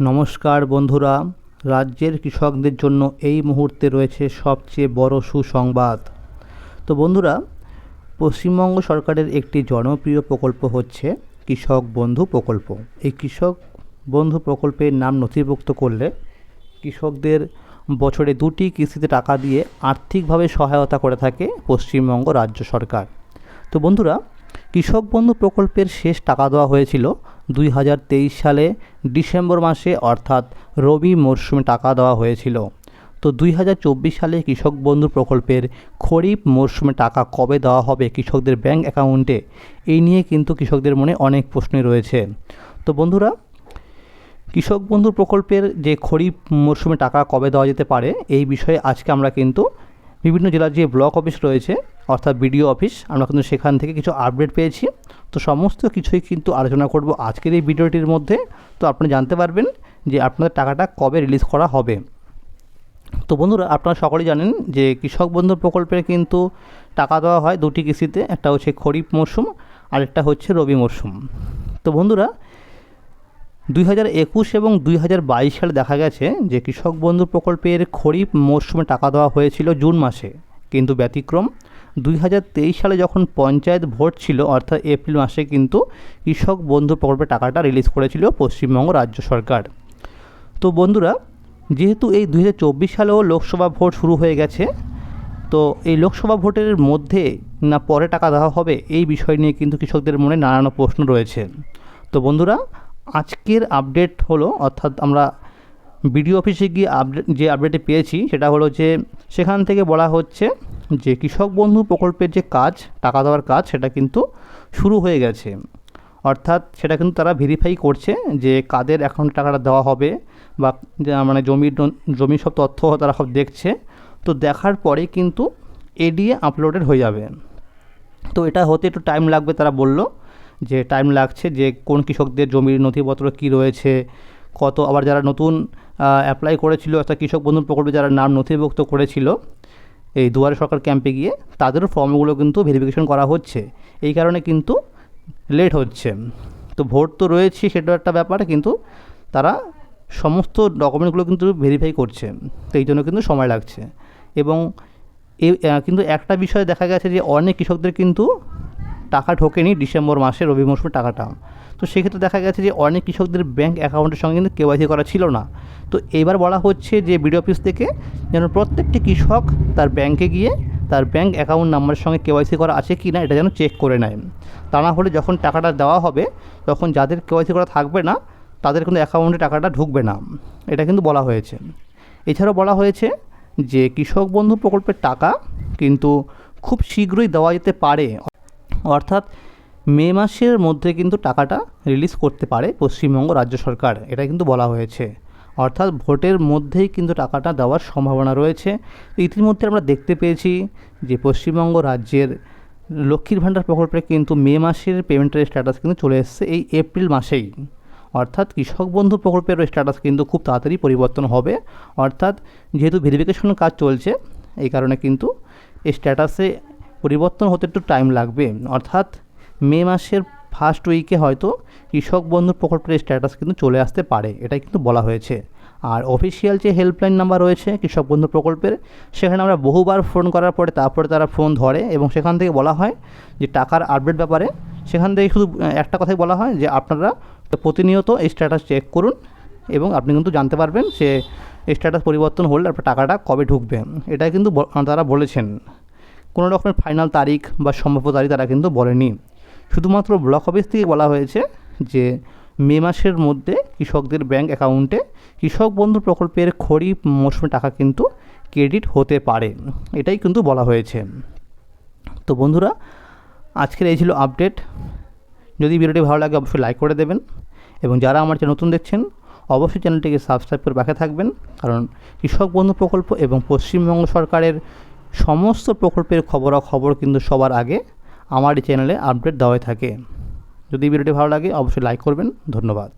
নমস্কার বন্ধুরা, রাজ্যের কৃষকদের জন্য এই মুহূর্তে রয়েছে সবচেয়ে বড় সুসংবাদ। তো বন্ধুরা, পশ্চিমবঙ্গ সরকারের একটি জনপ্রিয় প্রকল্প হচ্ছে কৃষক বন্ধু প্রকল্প। এই কৃষক বন্ধু প্রকল্পের নাম নথিভুক্ত করলে কৃষকদের বছরে দুটি কিস্তিতে টাকা দিয়ে আর্থিকভাবে সহায়তা করে থাকে পশ্চিমবঙ্গ রাজ্য সরকার। তো বন্ধুরা, কৃষক বন্ধু প্রকল্পের শেষ টাকা দেওয়া হয়েছিল দুই হাজার তেইশ সালে ডিসেম্বর মাসে অর্থাৎ রবি মরশুমে টাকা দেওয়া হয়েছিল। তো দুই হাজার চব্বিশ সালে কৃষক বন্ধু প্রকল্পের খরিফ মরশুমে টাকা কবে দেওয়া হবে কৃষকদের ব্যাংক অ্যাকাউন্টে? এই নিয়ে কিন্তু কৃষকদের মনে অনেক প্রশ্নই রয়েছে। তো বন্ধুরা, কৃষক বন্ধু প্রকল্পের যে খরিফ মরশুমে টাকা কবে দেওয়া যেতে পারে, এই বিষয়ে আজকে আমরা কিন্তু বিভিন্ন জেলার যে ব্লক অফিস রয়েছে, অর্থাৎ বিডিও অফিস, আমরা কিন্তু সেখান থেকে কিছু আপডেট পেয়েছি। তো সমস্ত কিছুই কিন্তু আলোচনা করব আজকের এই ভিডিওটির মধ্যে। তো আপনি জানতে পারবেন যে আপনাদের টাকাটা কবে রিলিজ করা হবে। তো বন্ধুরা, আপনারা সকলেই জানেন যে কৃষক বন্ধু প্রকল্পের কিন্তু টাকা দেওয়া হয় দুটি কিস্তিতে। একটা হচ্ছে খরিফ মরশুম আরেকটা হচ্ছে রবি মরশুম তো বন্ধুরা দুই হাজার একুশ এবং দুই হাজার বাইশ সালে দেখা গেছে যে কৃষক বন্ধু প্রকল্পের খরিফ মরশুমে টাকা দেওয়া হয়েছিল জুন মাসে। কিন্তু ব্যতিক্রম, দুই হাজার তেইশ সালে যখন পঞ্চায়েত ভোট ছিল, অর্থাৎ এপ্রিল মাসে কিন্তু কৃষক বন্ধু প্রকল্পের টাকাটা রিলিজ করেছিল পশ্চিমবঙ্গ রাজ্য সরকার। তো বন্ধুরা, যেহেতু এই দুই হাজার চব্বিশ সালেও লোকসভা ভোট শুরু হয়ে গেছে, তো এই লোকসভা ভোটের মধ্যে না পরে টাকা দেওয়া হবে এই বিষয় নিয়ে কিন্তু কৃষকদের মনে নানান প্রশ্ন রয়েছে। তো বন্ধুরা আজকের আপডেট হলো, অর্থাৎ আমরা বিডিও অফিসে গিয়ে আপডেট যে আপডেটে পেয়েছি, সেটা হলো যে সেখান থেকে বলা হচ্ছে যে কৃষক বন্ধু প্রকল্পের যে কাজ, টাকা দেওয়ার কাজ, সেটা কিন্তু শুরু হয়ে গেছে। অর্থাৎ সেটা কিন্তু তারা ভেরিফাই করছে যে কাদের অ্যাকাউন্টে টাকাটা দেওয়া হবে বা মানে জমির জমির সব তথ্য তারা সব দেখছে। তো দেখার পরে কিন্তু এডিএ আপলোডেড হয়ে যাবে। তো এটা হতে একটু টাইম লাগবে তারা বলল। যে টাইম লাগছে, যে কোন কৃষকদের জমির নথিপত্র কী রয়েছে, কত, আবার যারা নতুন অ্যাপ্লাই করেছিল, অর্থাৎ কৃষক বন্ধু প্রকল্পে যারা নাম নথিভুক্ত করেছিল, এই দুয়ারে সরকার ক্যাম্পে গিয়ে তাদেরও ফর্মগুলো কিন্তু ভেরিফিকেশন করা হচ্ছে। এই কারণে কিন্তু লেট হচ্ছে। তো ভোট তো রয়েছে সেটা একটা ব্যাপার, কিন্তু তারা সমস্ত ডকুমেন্টগুলো কিন্তু ভেরিফাই করছে। তো এই জন্য কিন্তু সময় লাগছে। এবং এ, কিন্তু একটা বিষয় দেখা গেছে যে অনেক কৃষকদের কিন্তু টাকা ঢোকেনি ডিসেম্বর মাসে রবি মৌসুমে টাকাটা। তো সেক্ষেত্রে দেখা গেছে যে অনেক কৃষকদের ব্যাঙ্ক অ্যাকাউন্টের সঙ্গে কিন্তু কেওয়াইসি করা ছিল না। তো এবার বলা হচ্ছে যে বিডিও অফিস থেকে যেন প্রত্যেকটি কৃষক তার ব্যাংকে গিয়ে তার ব্যাঙ্ক অ্যাকাউন্ট নাম্বারের সঙ্গে কেওয়াইসি করা আছে কি না এটা যেন চেক করে নেয়। তা না হলে যখন টাকাটা দেওয়া হবে, তখন যাদের কেওয়াইসি করা থাকবে না, তাদের কিন্তু অ্যাকাউন্টে টাকাটা ঢুকবে না। এটা কিন্তু বলা হয়েছে। এছাড়াও বলা হয়েছে যে কৃষক বন্ধু প্রকল্পের টাকা কিন্তু খুব শীঘ্রই দেওয়া যেতে পারে। অর্থাৎ মে মাসের মধ্যে কিন্তু টাকাটা রিলিজ করতে পারে পশ্চিমবঙ্গ রাজ্য সরকার এটা কিন্তু বলা হয়েছে। অর্থাৎ ভোটের মধ্যেই কিন্তু টাকাটা দেওয়ার সম্ভাবনা রয়েছে। ইতিমধ্যে আমরা দেখতে পেয়েছি যে পশ্চিমবঙ্গ রাজ্যের লক্ষ্মীর ভাণ্ডার প্রকল্পে কিন্তু মে মাসের পেমেন্টের স্ট্যাটাস কিন্তু চলে এসছে এই এপ্রিল মাসেই। অর্থাৎ কৃষক বন্ধু প্রকল্পের স্ট্যাটাস কিন্তু খুব তাড়াতাড়ি পরিবর্তন হবে। অর্থাৎ যেহেতু ভেরিফিকেশনের কাজ চলছে, এই কারণে কিন্তু এই স্ট্যাটাসে পরিবর্তন হতে একটু টাইম লাগবে। অর্থাৎ মে মাসের ফার্স্ট উইকে হয়তো কৃষক বন্ধু প্রকল্পের স্ট্যাটাস কিন্তু চলে আসতে পারে, এটাই কিন্তু বলা হয়েছে। আর অফিসিয়াল যে হেল্পলাইন নাম্বার রয়েছে কৃষক বন্ধু প্রকল্পের, সেখানে আমরা বহুবার ফোন করার পরে তারপরে তারা ফোন ধরে এবং সেখান থেকে বলা হয় যে টাকার আপডেট ব্যাপারে, সেখান থেকে শুধু একটা কথাই বলা হয় যে আপনারা প্রতিনিয়ত এই স্ট্যাটাস চেক করুন এবং আপনি কিন্তু জানতে পারবেন সে স্ট্যাটাস পরিবর্তন হলে আপনার টাকাটা কবে ঢুকবে। এটাই কিন্তু তারা বলেছেন। কোনো রকমের ফাইনাল তারিখ বা সম্ভাব্য তারিখ তারা কিন্তু বলেনি। শুধুমাত্র ব্লক অফিস থেকে বলা হয়েছে যে মে মাসের মধ্যে কৃষকদের ব্যাংক অ্যাকাউন্টে কৃষক বন্ধু প্রকল্পের খরিফ মৌসুমে টাকা কিন্তু ক্রেডিট হতে পারে। এটাই কিন্তু বলা হয়েছে। তো বন্ধুরা, আজকের এই ছিল আপডেট যদি ভিডিওটি ভালো লাগে অবশ্যই লাইক করে দেবেন এবং যারা আমার চ্যানেল নতুন দেখছেন, অবশ্যই চ্যানেলটিকে সাবস্ক্রাইব করে পাশে থাকবেন। কারণ কৃষক বন্ধু প্রকল্প এবং পশ্চিমবঙ্গ সরকারের সমস্ত প্রকল্পের খবরাখবর কিন্তু সবার আগে আমার এই চ্যানেলে আপডেট দেওয়াই থাকে। যদি ভিডিওটি ভালো লাগে, অবশ্যই লাইক করবেন। ধন্যবাদ।